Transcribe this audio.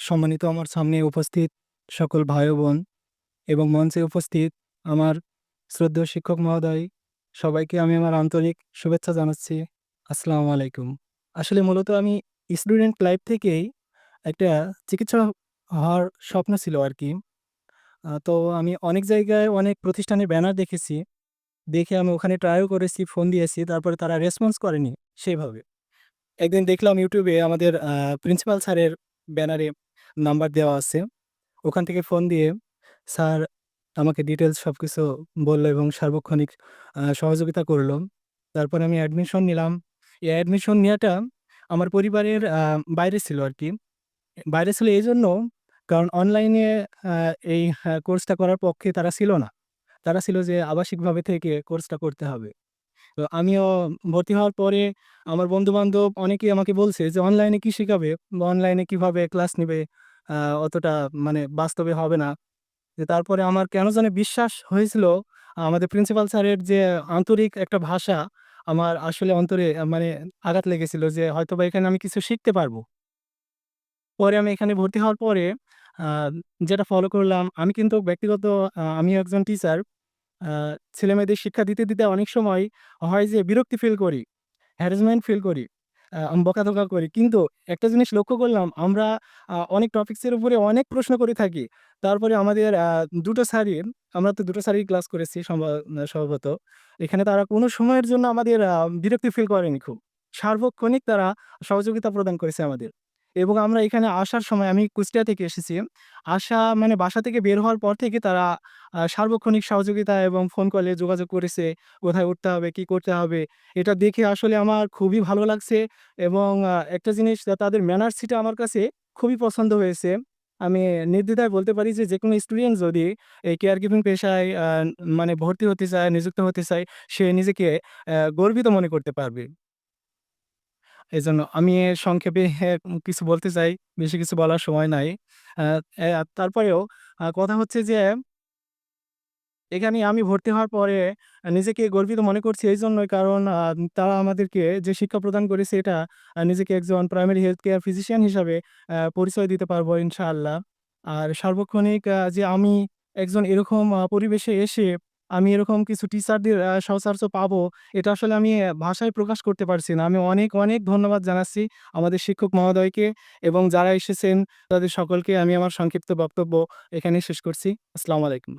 সম্মানিত আমার সামনে উপস্থিত সকল ভাই বোন এবং মঞ্চে উপস্থিত আমার শ্রদ্ধেয় শিক্ষক মহোদয়, সবাইকে আমি আমার আন্তরিক শুভেচ্ছা জানাচ্ছি। আসসালামু আলাইকুম। আসলে মূলত আমি স্টুডেন্ট লাইফ থেকেই একটা চিকিৎসা হওয়ার স্বপ্ন ছিল আর কি তো আমি অনেক জায়গায় অনেক প্রতিষ্ঠানের ব্যানার দেখেছি। দেখে আমি ওখানে ট্রাইও করেছি ফোন দিয়েছি, তারপরে তারা রেসপন্স করেনি সেইভাবে। একদিন দেখলাম ইউটিউবে আমাদের প্রিন্সিপাল স্যারের ব্যানারে নাম্বার দেওয়া আছে। ওখান থেকে ফোন দিয়ে, স্যার, আমাকে ডিটেলস সব কিছু বলল এবং সার্বক্ষণিক সহযোগিতা করল। তারপরে আমি অ্যাডমিশন নিলাম। এই অ্যাডমিশন নেওয়াটা আমার পরিবারের বাইরে ছিল আর কি বাইরে ছিল এই জন্য, কারণ অনলাইনে এই কোর্সটা করার পক্ষে তারা ছিল না। তারা ছিল যে আবাসিকভাবে থেকে কোর্সটা করতে হবে। তো আমিও ভর্তি হওয়ার পরে আমার বন্ধু-বান্ধব অনেকেই আমাকে বলছে যে অনলাইনে কি শিখাবে বা অনলাইনে কীভাবে ক্লাস নিবে? অতটা মানে বাস্তবে হবে না। যে তারপরে আমার কেন জানি বিশ্বাস হয়েছিল আমাদের প্রিন্সিপাল স্যারের যে আন্তরিক একটা ভাষা আমার আসলে অন্তরে মানে আঘাত লেগেছিল যে হয়তোবা এখানে আমি কিছু শিখতে পারব। পরে আমি এখানে ভর্তি হওয়ার পরে যেটা ফলো করলাম আমি কিন্তু ব্যক্তিগত আ আমিও একজন টিচার। ছেলেমেয়েদের শিক্ষা দিতে, দিতে অনেক সময় হয় যে বিরক্তি ফিল করি, হ্যারাসমেন্ট ফিল করি, আ বকাঝকা করি। কিন্তু একটা জিনিস লক্ষ্য করলাম, আমরা অনেক টপিক্সের উপরে অনেক প্রশ্ন করে থাকি। তারপরে আমাদের দুটো ২ টো স্যারই, আমরা তো ২ টো ক্লাস করেছি সম্ভবত। এখানে তারা কোনো সময়ের জন্য আমাদের বিরক্তি ফিল করেনি খুব। সার্বক্ষণিক তারা সহযোগিতা প্রদান করেছে আমাদের। এবং আমরা এখানে আসার সময় আমি কুষ্টিয়া থেকে এসেছি। আসা মানে বাসা থেকে বের হওয়ার পর থেকে তারা সার্বক্ষণিক সহযোগিতা এবং ফোন কলে যোগাযোগ করেছে। কোথায় উঠতে হবে, কি করতে হবে। এটা দেখে আসলে আমার খুবই ভালো লাগছে এবং একটা জিনিস তা তাদের ম্যানার্সিটা আমার কাছে খুবই পছন্দ হয়েছে। আমি নির্দ্বিধায় বলতে পারি যে যেকোনো স্টুডেন্ট যদি এই কেয়ার গিভিং পেশায় মানে ভর্তি হতে চায়, নিযুক্ত হতে চায়, সে নিজেকে গর্বিত মনে করতে পারবে। এজন্য আমি এ সংক্ষেপে হ্যাঁ, কিছু বলতে চাই। বেশি কিছু বলার সময় নাই। তারপরেও কথা হচ্ছে যে এখানে আমি ভর্তি হওয়ার পরে নিজেকে গর্বিত মনে করছি এইজন্যই কারণ আ তারা আমাদেরকে যে শিক্ষা প্রদান করেছে এটা নিজেকে একজন প্রাইমারি হেলথ কেয়ার ফিজিশিয়ান হিসাবে পরিচয় দিতে পারব ইনশাআল্লাহ। আর সার্বক্ষণিক যে আমি একজন এরকম পরিবেশে এসে আমি এরকম কিছু টিচারদের আ পাবো, এটা আসলে আমি ভাষায় প্রকাশ করতে পারছি না। আমি অনেক, অনেক ধন্যবাদ জানাচ্ছি আমাদের শিক্ষক মহোদয়কে এবং যারা এসেছেন তাদের সকলকে আমি আমার সংক্ষিপ্ত বক্তব্য এখানেই শেষ করছি। আসসালামু আলাইকুম।